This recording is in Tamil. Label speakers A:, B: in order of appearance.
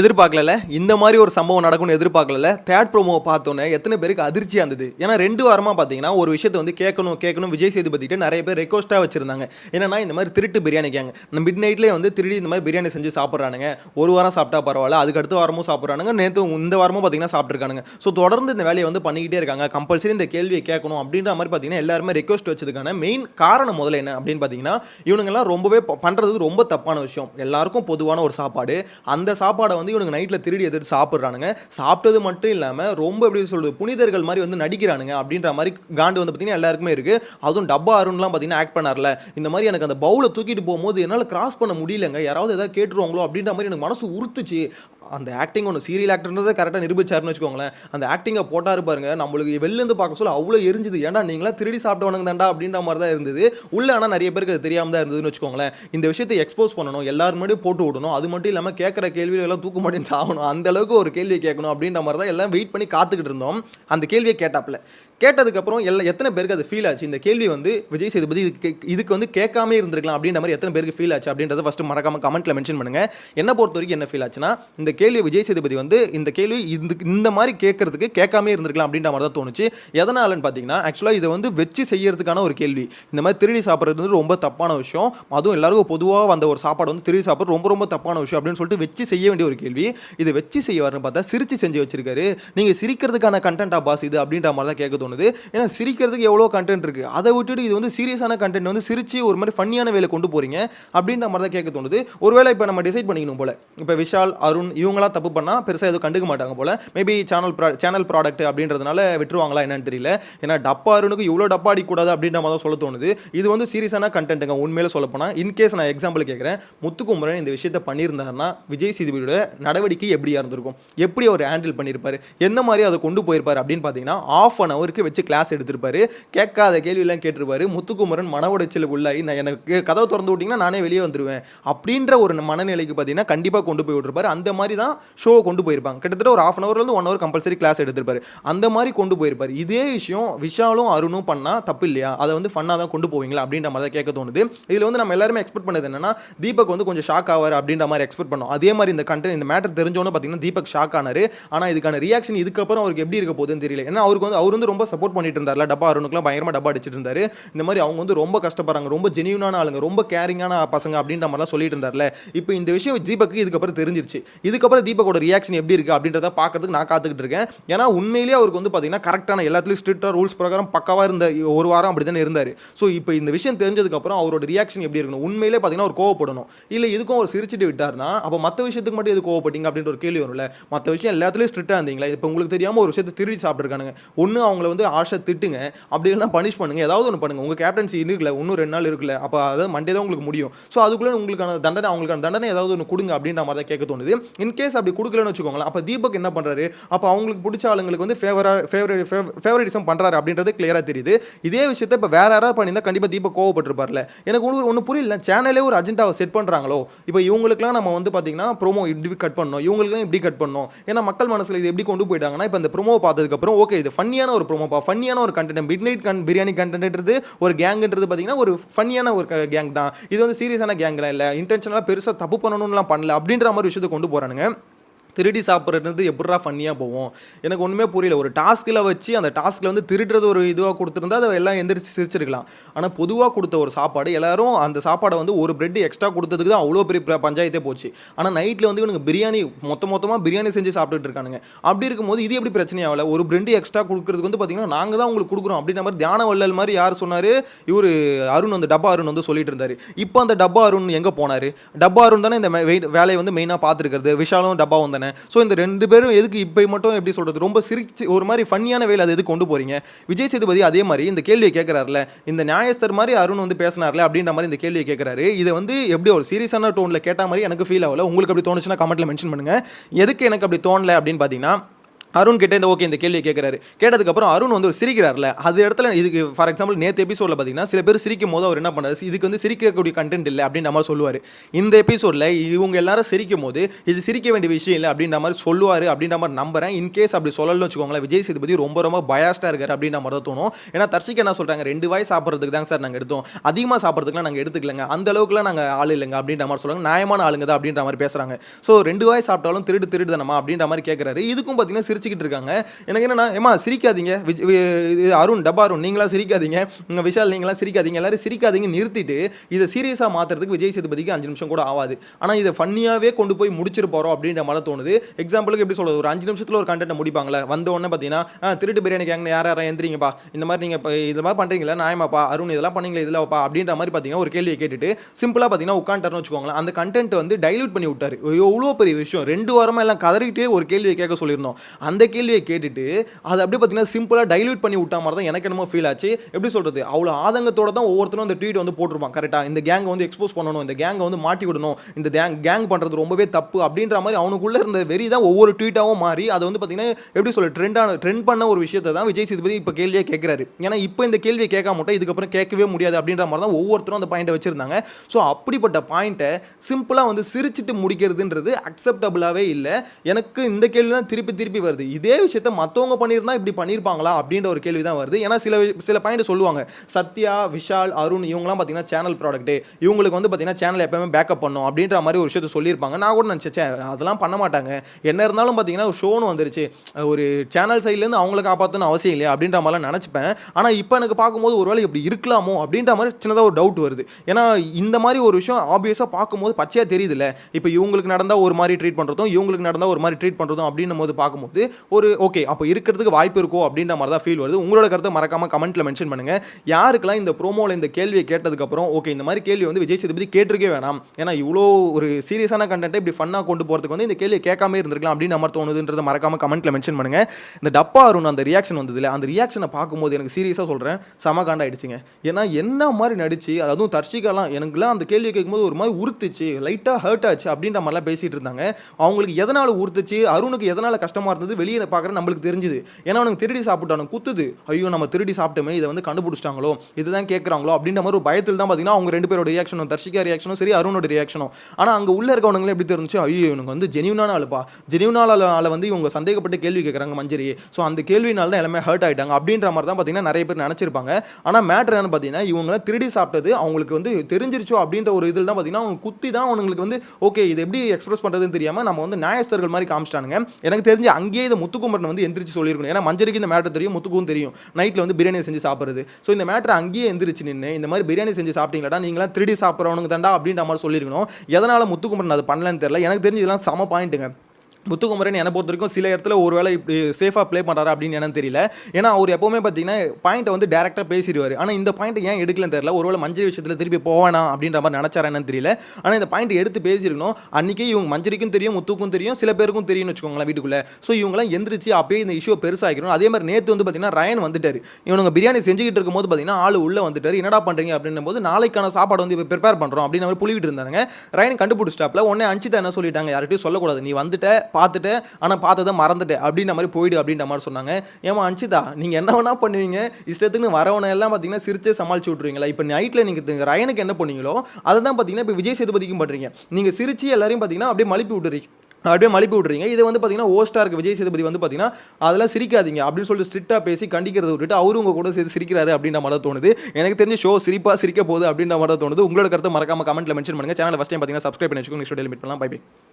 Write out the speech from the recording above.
A: எதிர்பார்க்கல இந்த மாதிரி ஒரு சம்பவம் நடக்கும்னு எதிர்பார்க்கல தேர்ட் ப்ரோமோவை பார்த்தோன்னே எத்தனை பேருக்கு அதிர்ச்சியாக இருந்தது ஏன்னா ரெண்டு வாரமாக பார்த்தீங்கன்னா ஒரு விஷயத்தை வந்து கேட்கணும் கேட்கணும் விஜய் சேதுபதிட்டு நிறைய பேர் ரெக்வஸ்ட்டாக வச்சிருந்தாங்க. என்னன்னா இந்த மாதிரி திருட்டு பிரியாணி கேங்க இந்த மிட் நைட்லேயே வந்து திருடி இந்த மாதிரி பிரியாணி செஞ்சு சாப்பிட்றானுங்க. ஒரு வாரம் சாப்பிட்டா பரவாயில்ல அதுக்கு அடுத்த வாரமும் சாப்பிட்றானுங்க. நேற்று இந்த வாரமும் பார்த்தீங்கன்னா சாப்பிட்ருக்கானுங்க ஸோ தொடர்ந்து இந்த வேலையை வந்து பண்ணிக்கிட்டே இருக்காங்க. கம்பல்சரி இந்த கேள்வியை கேட்கணும் அப்படின்ற மாதிரி பார்த்தீங்கன்னா எல்லாருமே ரெக்வஸ்ட் வச்சதுக்கான மெயின் காரணம் முதல்ல என்ன அப்படின்னு பார்த்தீங்கன்னா இவனுங்கெல்லாம் ரொம்பவே ப- ரொம்ப தப்பான விஷயம். எல்லாருக்கும் பொதுவான ஒரு சாப்பாடு. அந்த சாப்பாடை வந்து இவனுங்க நைட்டில் திருடி எதிர்த்து சாப்பிட்றானுங்க. சாப்பிட்டது மட்டும் இல்லாமல் ரொம்ப எப்படி சொல்கிறது புனிதர்கள் மாதிரி வந்து நடிக்கிறானுங்க அப்படின்ற மாதிரி காண்டு வந்து பார்த்தீங்கன்னா எல்லாருக்குமே இருக்கு. அதுவும் டப்பா அருண்லாம் பார்த்தீங்கன்னா ஆக்ட் பண்ணார்ல. இந்த மாதிரி எனக்கு அந்த பவுலை தூக்கிட்டு போகும்போது என்னால் கிராஸ் பண்ண முடியலங்க. யாராவது எதாவது கேட்டுருவாங்களோ அப்படின்ற மாதிரி எனக்கு மனசு உறுத்துச்சு. அந்த ஆக்டிங் ஒன்று சீரியல் ஆக்டர்ன்றதை கரெக்டாக நிரூபிச்சாருன்னு வச்சுக்கோங்களேன். அந்த ஆக்டிங்கை போட்டாரு பாருங்க நம்மளுக்கு வெளிலேருந்து பார்க்க சொல்ல அவ்வளோ எரிஞ்சுது. ஏன்னா நீங்களாம் திருடி சாப்பிட்டவனுங்க தான்டா அப்படின்ற மாதிரி தான் இருந்தது. உள்ள ஆனால் நிறைய பேருக்கு அது தெரியாமல் தான் இருந்ததுன்னு வச்சுக்கோங்களேன். இந்த விஷயத்தை எக்ஸ்போஸ் பண்ணணும் எல்லாரும் முன்னாடியும் போட்டு விடணும். அது மட்டும் இல்லாமல் கேட்குற கேள்விகள் எல்லாம் தூக்க மாட்டேன்னு சாகணும். அந்த அளவுக்கு ஒரு கேள்வி கேட்கணும் அப்படின்ற மாதிரி தான் எல்லாம் வெயிட் பண்ணி காத்துக்கிட்டு இருந்தோம். அந்த கேள்வியை கேட்டாப்பில். கேட்டதுக்கப்புறம் எல்லாம் எத்தனை பேருக்கு அது ஃபீல் ஆச்சு? இந்த கேள்வி வந்து விஜய் சேதுபதி இதுக்கு வந்து கேட்காம இருந்திருக்கலாம் அப்படின்ற மாதிரி எத்தனை பேருக்கு ஃபீல் ஆச்சு அப்படின்றத ஃபஸ்ட்டு மறக்காம கமெண்ட்டில் மென்ஷன் பண்ணுங்கள் என்ன பொறுத்த வரைக்கும் என்ன ஃபீல் ஆச்சுன்னா இந்த கேள்வி விஜய் சேதுபதி வந்து இந்த கேள்வி இந்த இந்த மாதிரி கேட்கறதுக்கு கேட்காம இருந்திருக்கலாம் அப்படின்ற மாதிரி தான் தோணுச்சு. எதனாலன்னு பார்த்தீங்கன்னா ஆக்சுவலாக இதை வந்து வச்சு செய்யறதுக்கான ஒரு கேள்வி. இந்த மாதிரி திருடி சாப்பிட்றது வந்து ரொம்ப தப்பான விஷயம். அதுவும் எல்லாருக்கும் பொதுவாக வந்த ஒரு சாப்பாடு வந்து திருடி சாப்பிட்றது ரொம்ப ரொம்ப தப்பான விஷயம் அப்படின்னு சொல்லிட்டு வச்சு செய்ய வேண்டிய ஒரு கேள்வி. இதை வச்சு செய்ய வரணும்னு பார்த்தா சிரிச்சு செஞ்சு வச்சிருக்காரு. நீங்கள் சிரிக்கிறதுக்கான கண்டென்ட்டா பாஸ் இது அப்படின்ற மாதிரி தான் கேட்க தோணுது. ஏன்னா சிரிக்கிறதுக்கு எவ்வளோ கண்டென்ட் இருக்கு? அதை விட்டுட்டு இது வந்து சீரியஸான கண்டென்ட் வந்து சிரிச்சு ஒரு மாதிரி ஃபன்னியான வேலை கொண்டு போறீங்க அப்படின்ற மாதிரி தான் கேட்க தோணுது. ஒருவேளை இப்போ நம்ம டிசைட் பண்ணிக்கணும் போல. இப்போ விஷால் அருண் இவங்களாம் தப்பு பண்ணால் பெருசாக எதுவும் கண்டுக்க மாட்டாங்க போல. மேபி சேனல் ப்ரா சேனல் ப்ராடக்ட் அப்படின்றதுனால விட்டுருவாங்களா என்னன்னு தெரியல. ஏன்னா டப்பா அருணுக்கு இவ்வளோ டப்பா அடிக்கக்கூடாது அப்படின்ற மாதிரி தான் சொல்ல தோணுது. இது வந்து சீரியஸான கண்டென்ட்டுங்க உண்மையில சொல்ல போனால் இன்கேஸ் நான் எக்ஸாம்பிள் கேட்குறேன். முத்துக்குமரன் இந்த விஷயத்தை பண்ணியிருந்தாருன்னா விஜய் சேதுபதியோட நடவடிக்கை எப்படியா இருந்திருக்கும்? எப்படி அவர் ஹேண்டில் பண்ணியிருப்பார்? எந்த மாதிரி அதை கொண்டு போயிருப்பார் அப்படின்னு பார்த்தீங்கன்னா ஆஃப் அன் அவருக்கு வச்சு கிளாஸ் எடுத்திருப்பாரு. கேட்காத கேள்வியெல்லாம் கேட்டிருப்பாரு. முத்துக்குமரன் மன உடைச்சலுக்கு உள்ளாகி நான் எனக்கு கதவை திறந்து விட்டிங்கன்னா நானே வெளியே வந்துருவேன். அப்படின்ற ஒரு மனநிலைக்கு பார்த்தீங்கன்னா கண்டிப்பாக கொண்டு போய் விட்டுருப்பாரு. அந்த மாதிரி தான் ஷோ கொண்டு போயிருப்பாங்க. கிட்டத்தட்ட ஒரு ஆஃப் அன் ஹவர்லேருந்து ஒன் ஹவர் கம்பல்சரி கிளாஸ் எடுத்திருப்பாரு. அந்த மாதிரி கொண்டு போயிருப்பார். இதே விஷயம் விஷாலும் அருணும் பண்ணால் தப்பு இல்லையா? அதை வந்து ஃபன்னாக தான் கொண்டு போவீங்களா? அப்படின்ற மாதிரி தான் கேட்க தோணுது. இதில் வந்து நம்ம எல்லாருமே எக்ஸ்பெக்ட் பண்ணது என்னன்னா தீபக் வந்து கொஞ்சம் ஷாக் ஆவார் அப்படின்ற மாதிரி எக்ஸ்பெக்ட் பண்ணோம். அதே மாதிரி இந்த கண்டென்ட் இந்த மேட்டர் தெரிஞ்சோன்னு பார்த்தீங்கன்னா தீபக் ஷாக் ஆனார். ஆனால் இதுக்கான ரியாக்ஷன் இதுக்கப்புறம் அவருக்கு எப்படி இருக்க போகுதுன்னு தெரியல. ஏன்னா அவருக்கு வந்து அவர் வந்து ரொம்ப சப்போர்ட் பண்ணிட்டு இருந்தார்ல டப்பா அருணுக்குலாம் பயங்கரமாக டப்பா அடிச்சிட்டு இருந்தாரு இந்த மாதிரி அவங்க வந்து ரொம்ப கஷ்டப்படுறாங்க ரொம்ப ஜெனியூனான ஆளுங்க ரொம்ப கேரிங்கான பசங்க அப்படின்ற மாதிரிலாம் சொல்லிட்டு இருந்தார்ல இப்போ இந்த விஷயம் தீபக்கு இதுக்கப்புறம் தெரிஞ்சிருச்சு. இதுக்கப்புறம் தீபக்கோட ரியாக்ஷன் எப்படி இருக்குது அப்படின்றத பார்க்கறதுக்கு நான் காத்துக்கிட்டு இருக்கேன். ஏன்னா உண்மையிலேயே அவருக்கு வந்து பார்த்தீங்கன்னா கரெக்டான எல்லாத்துலேயும் ஸ்ட்ரிக்டாக ரூல்ஸ் பிரகாரம் பக்காவாக இருந்த ஒரு வாரம் அப்படி தானே இருந்தார். ஸோ இப்போ இந்த விஷயம் தெரிஞ்சதுக்கப்புறம் அவரோட ரியாக்ஷன் எப்படி இருக்கணும்? உண்மையிலே பார்த்தீங்கன்னா அவர் கோவப்படணும். இல்லை இதுக்கும் அவர் சிரிச்சிட்டு விட்டார்னா அப்போ மற்ற விஷயத்துக்கு மட்டும் எது கோவப்பட்டீங்க அப்படின்ற ஒரு கேள்வி வரும்ல. மற்ற விஷயம் எல்லாத்துலேயும் ஸ்ட்ரிக்டாக இருந்தீங்களா? இப்போ உங்களுக்கு தெரியாமல் ஒரு விஷயத்தை திருடி சாப்பிட்ருக்கானுங்க ஒன்று அவங்கள வந்து ஆஷை திட்டுங்க. அப்படி இல்லைனா பனிஷ் பண்ணுங்க. ஏதாவது ஒன்று பண்ணுங்க. உங்கள் கேப்டன்சி இருக்குல்ல இன்னும் ரெண்டு நாள் இருக்குல்ல அப்போ அதாவது மண்டே தான் உங்களுக்கு முடியும். ஸோ அதுக்குள்ளே உங்களுக்கான தண்டனை அவங்களுக்கான தண்டனை ஏதாவது ஒன்று கொடுங்க அப்படின்ற மாதிரி தான் கேட்க தோணுது. இன்கேஸ் அப்படி கொடுக்கலன்னு வச்சுக்கோங்களேன் அப்போ தீபக் என்ன பண்ணுறாரு அப்போ அவங்களுக்கு பிடிச்ச ஆளுங்களுக்கு வந்து ஃபேவரா ஃபேவரட் ஃபேவரட்டிசம் பண்ணுறாரு அப்படின்றது கிளியராக தெரியுது. இதே விஷயத்தை இப்போ வேற யாராவது பண்ணியிருந்தால் கண்டிப்பாக தீபக் கோவப்பட்டிருப்பார்ல. எனக்கு ஒன்று ஒன்று புரியல. சேனலே ஒரு அஜெண்டாவை செட் பண்ணுறாங்களோ இப்போ இவங்களுக்குலாம் நம்ம வந்து பார்த்தீங்கன்னா ப்ரோமோ இப்படி கட் பண்ணணும். இவங்களுக்குலாம் இப்படி கட் பண்ணணும். ஏன்னா மக்கள் மனசில் இது எப்படி கொண்டு போயிட்டாங்கன்னா இப்போ இந்த ப்ரோமோ பார்த்ததுக்கப்புறம் ஓகே இது ஃபன்னியான ஒரு ப்ரோமோ போவோம்ப்பா ஃபன்னியான ஒரு கண்டென்ட் மிட் நைட் கன் பிரியாணி கண்டென்ட்ன்றது ஒரு கேங்குன்றது பார்த்தீங்கன்னா ஒரு ஃபன்னியான ஒரு கேங் தான். இது வந்து சீரியஸான கேங்லாம் இல்லை. இன்டென்ஷனலாக பெருசாக தப்பு பண்ணணும்லாம் பண்ணல. அப்படின்ற மாதிரி விஷயத்தை கொண்டு போகிறானுங்க திருடி சாப்பிட்றது எப்படா ஃபன்னியாக போவோம் எனக்கு ஒன்றுமே புரியல. ஒரு டாஸ்கில் வச்சு அந்த டாஸ்கில் வந்து திருடுறது ஒரு இதுவாக கொடுத்துருந்தா அதை எல்லாம் எந்திரிச்சு சிரிச்சிருக்கலாம். ஆனால் பொதுவாக கொடுத்த ஒரு சாப்பாடு எல்லாரும் அந்த சாப்பாடை வந்து ஒரு பிரெட் எக்ஸ்ட்ரா கொடுத்ததுக்கு தான் அவ்வளோ பெரிய பஞ்சாயத்தே போச்சு. ஆனால் நைட்டில் வந்து இவனுக்கு பிரியாணி மொத்த மொத்தமாக பிரியாணி செஞ்சு சாப்பிட்டுட்டு இருக்கானுங்க. அப்படி இருக்கும்போது இது எப்படி பிரச்சனையாகல ஒரு பிரெட் எக்ஸ்ட்ரா கொடுக்கறதுக்கு வந்து பார்த்தீங்கன்னா நாங்கள் தான் உங்களுக்கு கொடுக்குறோம் அப்படின்ற மாதிரி தியான வள்ளல் மாதிரி யார் சொன்னார்? இவர் அருண் வந்து டப்பா அருண் வந்து சொல்லிட்டு இருந்தார். இப்போ அந்த டப்பா அருண் எங்கே போனார்? டப்பா அருண் தானே இந்த வேலையை வந்து மெயினாக பார்த்துருக்கிறது. விஷாலும் டப்பாவும் தானே? ஸோ இந்த ரெண்டு பேரும் எதுக்கு இப்போ மட்டும் எப்படி சொல்கிறது ரொம்ப சிரிச்சு ஒரு மாதிரி ஃபன்னியான வேலை அது எதுக்கு கொண்டு போகிறீங்க விஜய் சேதுபதி அதே மாதிரி இந்த கேள்வியை கேட்குறாருல இந்த நியாயஸ்தர் மாதிரி அருண் வந்து பேசினார்ல அப்படின்ற மாதிரி இந்த கேள்வியை கேட்குறாரு இதை வந்து எப்படி ஒரு சீரியஸான டோனில் கேட்ட மாதிரி எனக்கு ஃபீல் ஆகல. உங்களுக்கு அப்படி தோணுச்சுன்னா கமெண்ட்டில் மென்ஷன் பண்ணுங்கள் எதுக்கு எனக்கு அப்படி தோணலை அப்படின்னு பார்த்தீங்கன்னா அருண் கிட்ட இந்த ஓகே இந்த கேள்வியை கேட்குறாரு கேட்டதுக்கப்புறம் அருண் வந்து சிரிக்கிறார்ல. அது இடத்துல இதுக்கு ஃபார் எக்ஸாம்பிள் நேற்று எபிசோடில் பார்த்தீங்கன்னா சில பேர் சிரிக்கும் போது அவர் என்ன பண்ணுறாரு இதுக்கு வந்து சிரிக்கக்கூடிய கண்டென்ட் இல்லை அப்படின்ற மாதிரி சொல்லுவார். இந்த எபிசோடில் இவங்க எல்லாரும் சிரிக்கும் போது இது சிரிக்க வேண்டிய விஷயம் இல்லை அப்படின்ற மாதிரி சொல்லுவார் அப்படின்ற மாதிரி நம்புறேன். இன்கேஸ் அப்படி சொல்லலன்னு வச்சுக்கோங்களேன் விஜய் சேதுபதி ரொம்ப ரொம்ப பயாஸ்டாக இருக்கார் அப்படின்ற மாதிரி தான் தோணும். ஏன்னா தர்ஷிக்கு என்ன சொல்கிறாங்க ரெண்டு வாய் சாப்பிட்றதுக்கு தாங்க சார் நாங்கள் எடுத்தோம். அதிகமாக சாப்பிட்றதுக்குலாம் நாங்கள் எடுத்துக்கலங்க. அந்த அளவுக்குலாம் நாங்கள் ஆள் இல்லைங்க அப்படின்ற மாதிரி சொல்லுவாங்க நியாயமான ஆளுங்க தான் அப்படின்ற மாதிரி பேசுகிறாங்க ஸோ ரெண்டு வாய் சாப்பிட்டாலும் திருடு திருடுதானமா அப்படின்ற மாதிரி கேட்குறாரு இதுக்கும் பார்த்தீங்கன்னா சிரிச்சுக்கிட்டு இருக்காங்க. எனக்கு என்னன்னா ஏமா சிரிக்காதீங்க. இது அருண் டப்பா அருண் நீங்களா சிரிக்காதீங்க. விஷால் நீங்களா சிரிக்காதீங்க. எல்லாரும் சிரிக்காதீங்க நிறுத்திட்டு இதை சீரியஸாக மாற்றுறதுக்கு விஜய் சேதுபதிக்கு அஞ்சு நிமிஷம் கூட ஆகாது ஆனால் இதை ஃபன்னியாகவே கொண்டு போய் முடிச்சிட்டு போகிறோம் அப்படின்ற மாதிரி தோணுது. எக்ஸாம்பிளுக்கு எப்படி சொல்கிறது ஒரு அஞ்சு நிமிஷத்தில் ஒரு கண்டென்ட் முடிப்பாங்களே. வந்த உடனே பார்த்தீங்கன்னா திருட்டு பிரியாணி கேங்க யார் யாரும் எந்திரிங்கப்பா? இந்த மாதிரி நீங்கள் இப்போ இது மாதிரி பண்ணுறீங்களா நியாயமாப்பா அருண் இதெல்லாம் பண்ணீங்களா இதில்ப்பா அப்படின்ற மாதிரி பார்த்தீங்கன்னா ஒரு கேள்வியை கேட்டுட்டு சிம்பிளாக பார்த்தீங்கன்னா உட்காந்துட்டாருன்னு வச்சுக்கோங்களேன். அந்த கண்டென்ட் வந்து டைல்யூட் பண்ணி விட்டார். எவ்வளோ பெரிய விஷயம். ரெண்டு வாரமாக எல்லாம் கதறிக்கிட்டே ஒரு கேள்வியை கேட்க சொல்லியிருந்தோம். அந்த கேள்வியை கேட்டுட்டு அதை அப்படியே பார்த்தீங்கன்னா சிம்பிளாக டைல்யூட் பண்ணி விட்டா மாதிரி தான் எனக்கு என்னமோ ஃபீல் ஆச்சு. எப்படி சொல்கிறது அவ்வளோ ஆதங்கத்தோட தான் ஒவ்வொருத்தரும் அந்த ட்வீட் வந்து போட்டிருப்பான் கரெக்டாக இந்த கேங்கை வந்து எக்ஸ்போஸ் பண்ணணும் இந்த கேங்கை வந்து மாட்டி விடணும் இந்த கேங் கேங் பண்ணுறது ரொம்பவே தப்பு அப்படின்ற மாதிரி அவனுக்குள்ளே இருந்த வெறி தான் ஒவ்வொரு ட்வீட்டாகவும் மாறி அதை வந்து பார்த்தீங்கன்னா எப்படி சொல்ல ட்ரெண்டான ட்ரெண்ட் பண்ண ஒரு விஷயத்தை தான் விஜய் சேதுபதி இப்போ கேள்வியே கேட்குறாரு ஏன்னா இப்போ இந்த கேள்வியை கேட்க மாட்டோம் இதுக்கப்புறம் கேட்கவே முடியாது அப்படின்ற மாதிரி தான் ஒவ்வொருத்தரும் அந்த பாயிண்ட்டை வச்சுருந்தாங்க. ஸோ அப்படிப்பட்ட பாயிண்ட்டை சிம்பிளாக வந்து சிரிச்சிட்டு முடிக்கிறதுன்றது அக்செப்டபுளாகவே இல்லை. எனக்கு இந்த கேள்வி தான் திருப்பி திருப்பி வருது. இதே விஷயத்த மற்றவங்க பண்ணியிருந்தா இப்படி பண்ணியிருப்பாங்களா அப்படின்ற ஒரு கேள்வி தான் வருது. ஏன்னா சில சில பாயிண்ட் சொல்லுவாங்க. சத்யா விஷால் அருண் இவங்கலாம் பார்த்தீங்கன்னா சேனல் ப்ராடக்ட்டு இவங்களுக்கு வந்து பார்த்தீங்கன்னா சேனல் எப்பவுமே பேக்கப் பண்ணும் அப்படின்ற மாதிரி ஒரு விஷயத்த சொல்லியிருப்பாங்க. நான் கூட நினச்சேன். அதெல்லாம் பண்ண மாட்டாங்க. என்ன இருந்தாலும் பார்த்தீங்கன்னா ஷோன்னு வந்துருச்சு. ஒரு சேனல் சைட்லேருந்து அவங்கள காப்பாற்றணும் அவசியம் இல்லையா? அப்படின்ற மாதிரிலாம் நினச்சிப்பேன். ஆனால் இப்போ எனக்கு பார்க்கும்போது ஒரு வேளை இப்படி இருக்கலாமோ? அப்படின்ற மாதிரி சின்னதாக ஒரு டவுட் வருது. ஏன்னா இந்த மாதிரி ஒரு விஷயம் ஆப்வியஸாக பார்க்கும்போது பச்சையாக தெரியுதுல்ல. இப்போ இவங்களுக்கு நடந்தால் ஒரு மாதிரி ட்ரீட் பண்ணுறதும் இவங்களுக்கு நடந்தால் ஒரு மாதிரி ட்ரீட் பண்ணுறதும் அப்படின்னும் போது பார்க்கும்போது ஒரு ஓகே அப்போ இருக்கிறதுக்கு வாய்ப்பு இருக்கோ அப்படின்ற மாதிரி தான் ஃபீல் வருது. உங்களோட கருத்தை மறக்காம கமெண்ட்டில் மென்ஷன் பண்ணுங்க. யாருக்கெல்லாம் இந்த ப்ரோமோவில் இந்த கேள்வியை கேட்டதுக்கப்புறம் ஓகே இந்த மாதிரி கேள்வி வந்து விஜய் சேதுபதி கேட்டிருக்கே வேணாம். ஏன்னா இவ்வளோ ஒரு சீரியஸான கண்டென்ட்டை இப்படி ஃபன்னாக கொண்டு போகிறதுக்கு வந்து இந்த கேள்வியை கேட்காம இருந்திருக்கலாம் அப்படின்னு நம்ம தோணுதுன்றதை மறக்காமல் கமெண்ட்டில் மென்ஷன் பண்ணுங்கள் இந்த டப்பா அருண் அந்த ரியாக்ஷன் வந்ததில்ல அந்த ரியாக்ஷனை பார்க்கும்போது எனக்கு சீரியஸாக சொல்கிறேன் செம காண்டாயிடுச்சுங்க. ஏன்னா என்ன மாதிரி நடிச்சு அதுவும் தர்ஷிகாலாம் எனக்குலாம் அந்த கேள்வியை கேட்கும்போது ஒரு மாதிரி உறுத்துச்சு லைட்டாக ஹர்ட் ஆச்சு அப்படின்ற மாதிரிலாம் பேசிகிட்டு இருந்தாங்க. அவங்களுக்கு எதனால் உறுத்துச்சு அருணுக்கு எதனால் கஷ்டமாக இருந்தது வெளியே பார்க்குற நம்மளுக்கு தெரிஞ்சுது. ஏன்னா அவனுக்கு திருடி சாப்பிட்டானு குத்துது. ஐயோ நம்ம திருடி சாப்பிட்டோமே இதை வந்து கண்டுபிடிச்சிட்டாங்களோ இதுதான் கேட்குறாங்களோ அப்படின்ற மாதிரி ஒரு பயத்தில் தான் பார்த்தீங்கன்னா அவங்க ரெண்டு பேரோட ரியாக்ஷனும் தர்ஷிகா ரியாக்ஷனும் சரி அருணோட ரியாக்ஷனும் ஆனால் அங்கே உள்ள இருக்கவனுங்களே எப்படி தெரிஞ்சு ஐயோ இவனுக்கு வந்து ஜெனியூனான ஆளுப்பா. ஜெனியூனால ஆளை வந்து இவங்க சந்தேகப்பட்டு கேள்வி கேட்குறாங்க மஞ்சரி ஸோ அந்த கேள்வினால தான் எல்லாமே ஹர்ட் ஆகிட்டாங்க அப்படின்ற மாதிரி தான் பார்த்தீங்கன்னா நிறைய பேர் நினச்சிருப்பாங்க. ஆனால் மேட்ரு என்னன்னு பார்த்தீங்கன்னா இவங்க திருடி சாப்பிட்டது அவங்களுக்கு வந்து தெரிஞ்சிருச்சோ அப்படின்ற ஒரு இதில் தான் பார்த்தீங்கன்னா அவங்க குத்தி தான் அவங்களுக்கு வந்து ஓகே இது எப்படி எக்ஸ்பிரஸ் பண்ணுறதுன்னு தெரியாமல் நம்ம வந்து நியாயஸ்தர்கள் மாதிரி காமிச்சிட்டானுங்க. எனக்கு தெரிஞ்சு அங்கேயே இதை முத்துக்குமரன் வந்து எந்திரிச்சு சொல்லியிருக்கணும். ஏன்னா மஞ்சரிக்கு இந்த மேட்டர் தெரியும் முத்துக்கும் தெரியும். நைட்டில் வந்து பிரியாணி செஞ்சு சாப்பிட்றது. ஸோ இந்த மேட்டர் அங்கேயே எந்திரிச்சு நின்று இந்த மாதிரி பிரியாணி செஞ்சு சாப்பிட்டீங்களாடா நீங்களாம் திருடி சாப்பிட்றவனுங்க தாண்டா அப்படின்ற மாதிரி சொல்லியிருக்கணும். எதனால் முத்துக்குமரன் அது பண்ணலன்னு தெரியல. எனக்கு தெரிஞ்சு இதெல்லாம் சம பாயிண்ட்டுங்க முத்துக்குமரன் என்னை பொறுத்த வரைக்கும் சில இடத்துல ஒரு வேளை இப்படி சேஃபாக ப்ளே பண்ணுறாரு அப்படின்னு என்னன்னு தெரியல. ஏன்னா அவர் எப்போவுமே பார்த்தீங்கன்னா பாயிண்ட்டை வந்து டேரெக்டாக பேசிடுவார். ஆனால் இந்த பாயிண்ட் ஏன் எடுக்கலன்னு தெரியல. ஒருவேளை மஞ்சள் விஷயத்தில் திருப்பி போவேனா அப்படின்ற மாதிரி நினச்சாரா என்னன்னு தெரியல. ஆனால் இந்த பாயிண்ட் எடுத்து பேசியிருக்கணும். அன்றைக்கே இவங்க மஞ்சரிக்கும் தெரியும் முத்துக்கும் தெரியும் சில பேருக்கும் தெரியும்னு வச்சுக்கோங்களேன் வீட்டுக்குள்ளே. ஸோ இவங்களாம் எந்திரிச்சு அப்பயே இந்த இஷ்யூ பெருசாகிக்கணும் அதே மாதிரி நேற்று வந்து பார்த்தீங்கன்னா ரயன் வந்துட்டார். இவனுங்க பிரியாணி செஞ்சுக்கிட்டு இருக்கும்போது பார்த்தீங்கன்னா ஆள் உள்ளே வந்துட்டார். என்னடா பண்ணுறீங்க அப்படின்னும் போது நாளைக்கான சாப்பாடு வந்து இப்போ ப்ரிப்பேர் பண்ணுறோம் அப்படின்னு மாதிரி புளிவிட்டு இருந்தாங்க ரயன் கண்டுபிடிச்சிட்டாப்ல உடனே அஞ்சிதா என்ன சொல்லிட்டாங்க? யார்கிட்டையும் சொல்லக்கூடாது. நீ வந்துட்ட பார்த்துட்டேன். ஆனால் பார்த்ததை மறந்துட்ட அப்படின்ற மாதிரி போயிடு அப்படின்ற மாதிரி சொன்னாங்க. ஏமா அஞ்சிதா நீங்கள் என்ன வேணா பண்ணுவீங்க? இஷ்டத்துக்கு வரவனை எல்லாம் பார்த்தீங்கன்னா சிரிச்சே சமாளிச்சு விட்ருவீங்களா இப்போ நைட்டில் நீங்கள் ரயனுக்கு என்ன பண்ணீங்களோ அதை தான் பார்த்தீங்கன்னா இப்போ விஜய் சேதுபதிக்கும் பண்ணுறீங்க நீங்கள் சிரிச்சு எல்லாரையும் பார்த்தீங்கன்னா அப்படியே மழுப்பி விட்டுறீங்க. அப்படியே மலிப்பி விட்றீங்க இது வந்து பார்த்தீங்கன்னா ஓஸ்டார் இருக்குது விஜய் சேதுபதி வந்து பார்த்தீங்கன்னா அதெல்லாம் சிரிக்காதீங்க. அப்படின்னு சொல்லிட்டு ஸ்ட்ரிக்டாக பேசி கண்டிக்கிறத விட்டுட்டு அவரும் உங்கள் கூட சேர்த்து சிரிக்கிறாரு அப்படின்ற மாதிரி தோணுது. எனக்கு தெரிஞ்ச ஷோ சிரிப்பாக சிரிக்க போகுது அப்படின்ற மாதிரி தோணுது. உங்களோட கருத்தை மறக்காம கமெண்ட்டில் மென்ஷன் பண்ணுங்க. சேனல் ஃபஸ்ட் டைம் பார்த்தீங்கன்னா சப்ஸ்கிரைப் பண்ணி வச்சுக்கோங்க. நெக்ஸ்ட் டெலிமிட் பண்ணலாம். By by